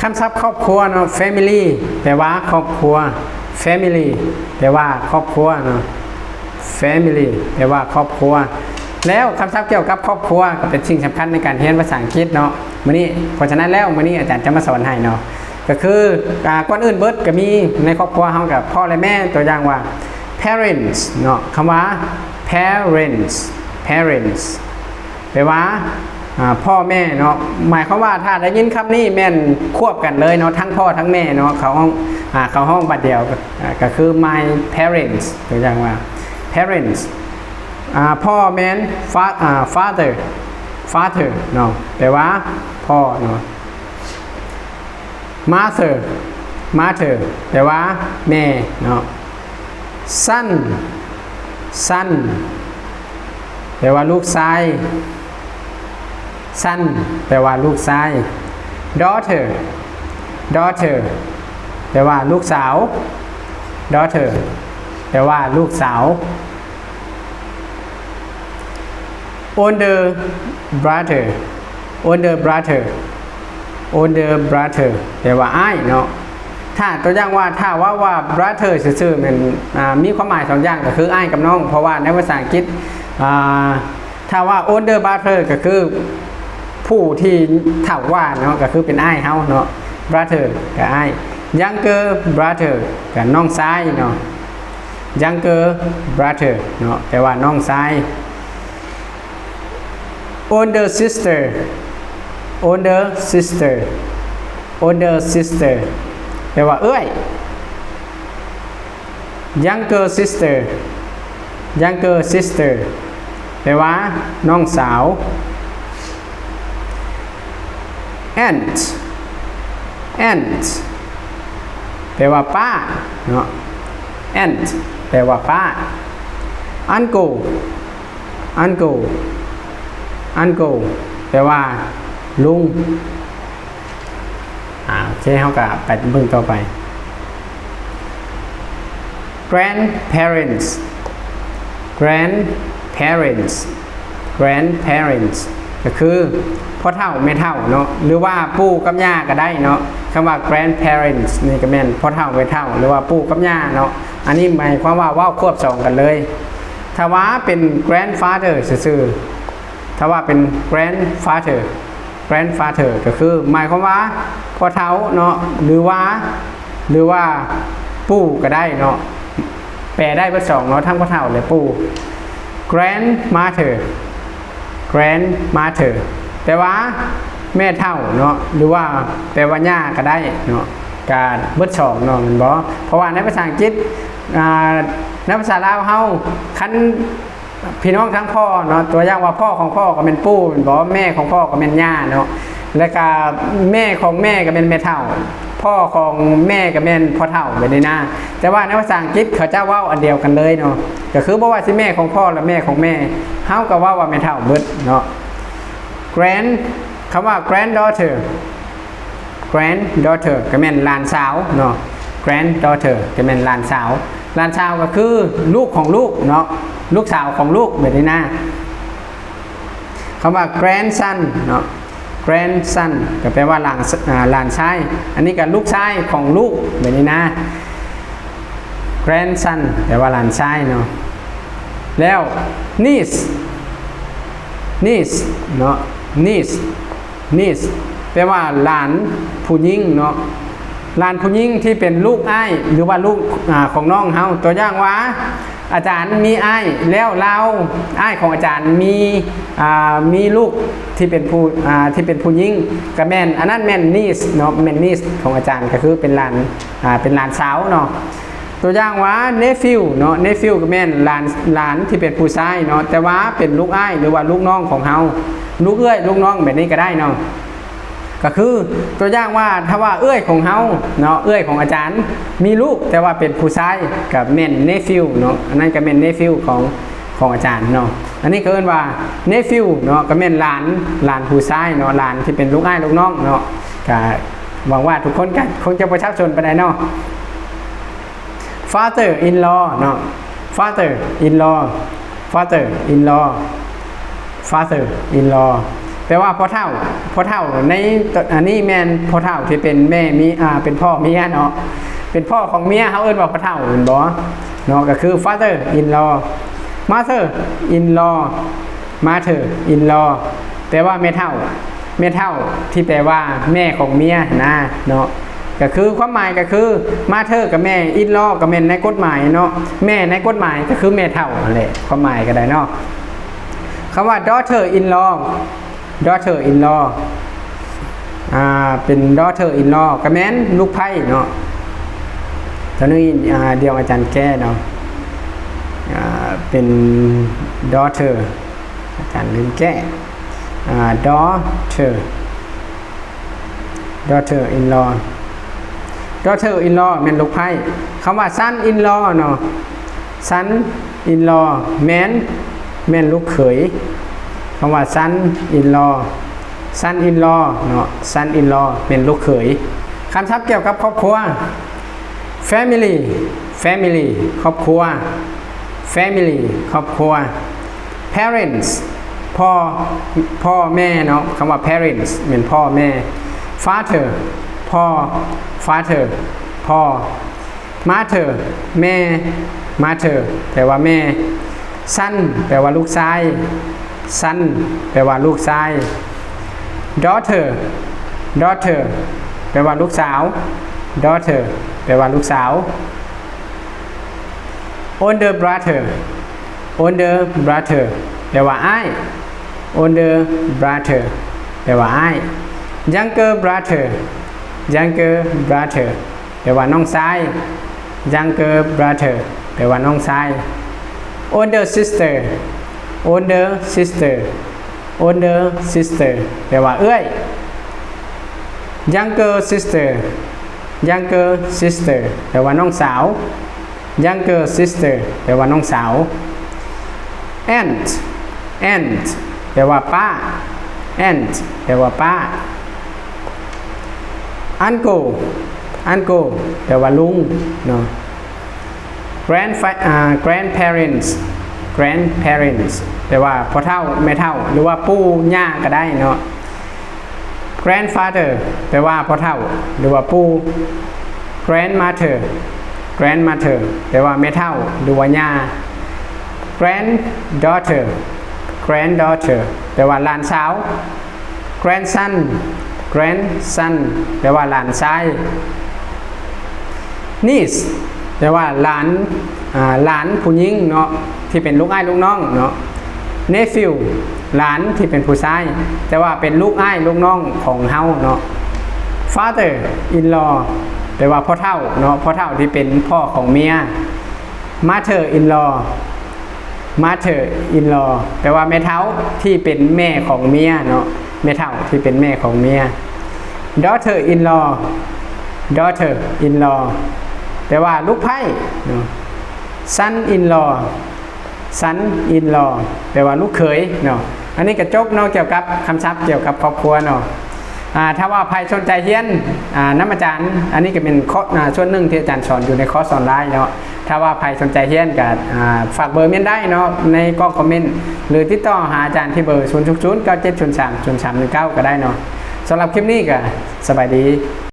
คำศัพท์ครอบครัวเนาะ family แปลว่าครอบครัว family แปลว่าครอบครัวเนาะ family แปลว่าครอบครัว แล้วคำศัพท์เกี่ยวกับครอบครัวก็เป็นสิ่งสำคัญในการเรียนภาษาอังกฤษเนาะมื้อนี้เพราะฉะนั้นแล้วมื้อนี้อาจารย์จะมาสอนให้เนาะก็คืออ่าก่อนอื่นเบิดก็มีในครอบครัวเฮากับพ่อและแม่ตัวอย่างว่า parents เนาะคำว่า parents parents แปลว่า พ่อแม่เนาะหมายความว่าถ้าได้ยินคำนี้แม่นควบกันเลยเนาะทั้งพ่อทั้งแม่เนาะเขาห้องเขาห้องบัดเดียวก็คือ my parents ตัวอย่างว่า parents พ่อแม่น father father เนาะแปลว่าพ่อเนาะ mother mother แปลว่าแม่เนาะ son son แปลว่าลูกชาย son แปลว่าลูกชาย daughter daughter แปลว่าลูกสาว daughter แปลว่าลูกสาว older brother older brother older brother แปลว่าอ้ายเนาะถ้าตัวอย่างว่าถ้าว่าว่า brother ซื่อๆมันมีความหมายสองอย่างก็คืออ้ายกับน้อง เพราะว่าในภาษาอังกฤษถ้าว่า older brother ก็คือ ผู้ที่เท่าว่าเนาะก็คือเป็นไอ้เฮาเนาะ brother กับไอ้ย younger brother กับน้องชายเนาะ younger brother เนาะแปลว่าน้องชาย older sister older sister older sister แปลว่าเอ้ย younger sister younger sister แปลว่าน้องสาว ant ant แปลว่าป้าเนาะ ant แปลว่าป้า uncle uncle uncle แปลว่าลุงอ่าโอเคเขากับไปเบื้องต่อไป grandparents grandparents grandparents ก็คือพ่อเฒ่าแม่เฒ่าเนาะหรือว่าปู่กับย่าก็ได้เนาะคำว่า grandparents นี่ก็แม่นพ่อเฒ่าแม่เฒ่าหรือว่าปู่กับย่าเนาะอันนี้หมายความว่าว่าควบสองกันเลย ถ้าว่าเป็น grandfather ซื่อถ้าว่าเป็น grandfather grandfather ก็คือหมายความว่าพ่อเฒ่าเนาะหรือว่า หรือว่าปู่ก็ได้เนาะแปลได้เป็นสองเนาะทั้งพ่อเฒ่าและปู่ grandmother grandmother แปลว่าแม่เฒ่าเนาะหรือว่าแปลว่าย่าก็ได้เนาะการเบิดสองเนาะมันบ่เพราะว่าในภาษาอังกฤษอ่าในภาษาลาวเฮาคันพี่น้องทั้งพ่อเนาะตัวอย่างว่าพ่อของพ่อก็เป็นปู่ม่นบ่แม่ของพ่อก็เป็นย่าเนาะแล้วก็แม่ของแม่ก็เป็นแม่เฒ่า พ่อของแม่กับแม่พ่อเฒ่าไปในหน้าแต่ว่าในภาษาอังกฤษเขาจะว้าอันเดียวกันเลยเนาะก็คือบ่ว่าสิแม่ของพ่อและแม่ของแม่เฮาก็เว่าว่าแม่เฒ่าเบิดเนาะ grand คำว่า granddaughter granddaughter ก็แม่นหลานสาวเนาะ granddaughter ก็แม่นหลานสาวหลานสาวก็คือลูกของลูกเนาะลูกสาวของลูกแบบนี้นะคำว่า grandson เนาะ grandson ก็แปลว่าหลานหลานชาย อันนี้ก็ลูกชายของลูกแบบนี้นะ grandson แปลว่าหลานชายเนาะแล้ว niece niece เนาะ niece niece แปลว่าหลานผู้หญิงเนาะหลานผู้หญิงที่เป็นลูกอ้ายหรือว่าลูกอของน้องเฮาตัวอย่างว่า อาจารย์มีไอ้แล้วเราไอ้ของอาจารย์มีอ่ามีลูกที่เป็นผู้อ่าที่เป็นผู้หญิงก็แม่นอันนั้นแม่น niece เนาะแม่น niece ของอาจารย์ก็คือเป็นหลานอ่าเป็นหลานสาวเนาะตัวอย่างว่าเนฟิวเนาะเนฟิวก็แม่นหลานหลานที่เป็นผู้ชายเนาะแต่ว่าเป็นลูกอ้ายหรือว่าลูกน้องของเฮาลูกเอื้อยลูกน้องแบบนี้ก็ได้เนาะ ก็คือตัวอย่างว่าถ้าว่าเอื้อยของเฮาเนาะเอื้อยของอาจารย์มีลูกแต่ว่าเป็นผู้ชายกับแม่นเนฟิวเนาะอันนั้นก็แม่นเนฟิวของของอาจารย์เนาะ อันนี้ก็เอิ้นว่าเนฟิวเนาะก็แม่นหลานหลานผู้ชายเนาะหลานที่เป็นลูกอ้ายลูกน้องเนาะก็หวังว่าทุกคนก็คงจะประชาชนไปได้เนาะ father in law เนาะ father in law father in law father in law แปลว่าพ่อเท่าพ่อเท่าในอันนี้แม่นพ่อเท่าที่เป็นแม่มีอ่าเป็นพ่อเมียเนาะเป็นพ่อของเมียเขาเอิ้นว่าพ่อเท่าเห็นบ่เนาะก็คือ father in law mother in law mother in law แปลว่าแม่เท่าแม่เท่าที่แปลว่าแม่ของเมียนะเนาะก็คือความหมายก็คือมาเธอกับแม่อินลอกับแม่ในกฎหมายเนาะแม่ในกฎหมายก็คือแม่เท่านั่นแหละความหมายก็ได้เนาะคำว่า daughter in law daughter in law อ่าเป็น daughter in law ก็แม่นลูกไผ่เนาะตอนนี้อ่าเดียวอาจารย์แก้เนาะอ่าเป็น daughter อาจารย์ลืมแก้อ่า daughter daughter in law daughter in law แม่นลูกไผ่คำว่า son in law เนาะ son in law แม่นแม่นลูกเขย คำว่า son in law son in law เนาะ son in law เป็นลูกเขยคำศัพท์เกี่ยวกับครอบครัว family family ครอบครัว family ครอบครัว parents พ่อพ่อแม่เนาะคำว่า parents เป็นพ่อแม่ father พ่อ father พ่อ mother แม่ mother แปลว่าแม่ son แปลว่าลูกชาย son แปลว่าลูกชาย daughter daughter แปลว่าลูกสาว daughter แปลว่าลูกสาว older brother older brother แปลว่าอ้าย older brother แปลว่าอ้าย younger brother younger brother แปลว่าน้องชาย younger brother แปลว่าน้องชาย older sister older sister older sister แปลว่าเอ้ย younger sister younger sister แปลว่าน้องสาว younger sister แปลว่าน้องสาว aunt aunt แปลว่าป้า aunt แปลว่าป้า uncle uncle แปลว่าลุงเนาะ grand grandparents grandparents แปลว่าพ่อเฒ่าแม่เฒ่า หรือว่าปู่ย่าก็ได้เนาะ grandfather แปลว่าพ่อเฒ่า หรือว่าปู่ grandmother grandmother แปลว่าแม่เฒ่า หรือว่าย่า granddaughter granddaughter แปลว่าหลานสาว grandson grandson แปลว่าหลานชาย niece แปลว่าหลานหลานผู้หญิงเนาะ ที่เป็นลูกอ้ายลูกน้องเนาะ nephew หลานที่เป็นผู้ชาย แต่ว่าเป็นลูกอ้ายลูกน้องของเฮาเนาะ father in law แปลว่าพ่อเฒ่าเนาะพ่อเฒ่าที่เป็นพ่อของเมีย mother in law mother in law แปลว่าแม่เฒ่าที่เป็นแม่ของเมียเนาะแม่เฒ่าที่เป็นแม่ของเมีย daughter in law daughter in law แปลว่าลูกไผ่เนาะ son in law son in law แปลว่าลูกเขยเนาะอันนี้กระจบเนาะเกี่ยวกับคำศัพท์เกี่ยวกับครอบครัวเนาะถ้าว่าใครสนใจเฮียนอ่าน้ำอาจารย์ อันนี้ก็เป็นข้ออ่าส่วนหนึ่งที่อาจารย์สอนอยู่ในคอร์สออนไลน์เนาะถ้าว่าใครสนใจเฮียนก็ฝากเบอร์เมียนได้เนาะในกล้องคอมเมนต์หรือติดต่อหาอาจารย์ที่เบอร์0 0 0 9 7 0 3 0 3 1 9 ก็ได้เนาะสำหรับคลิปนี้ก็สบายดี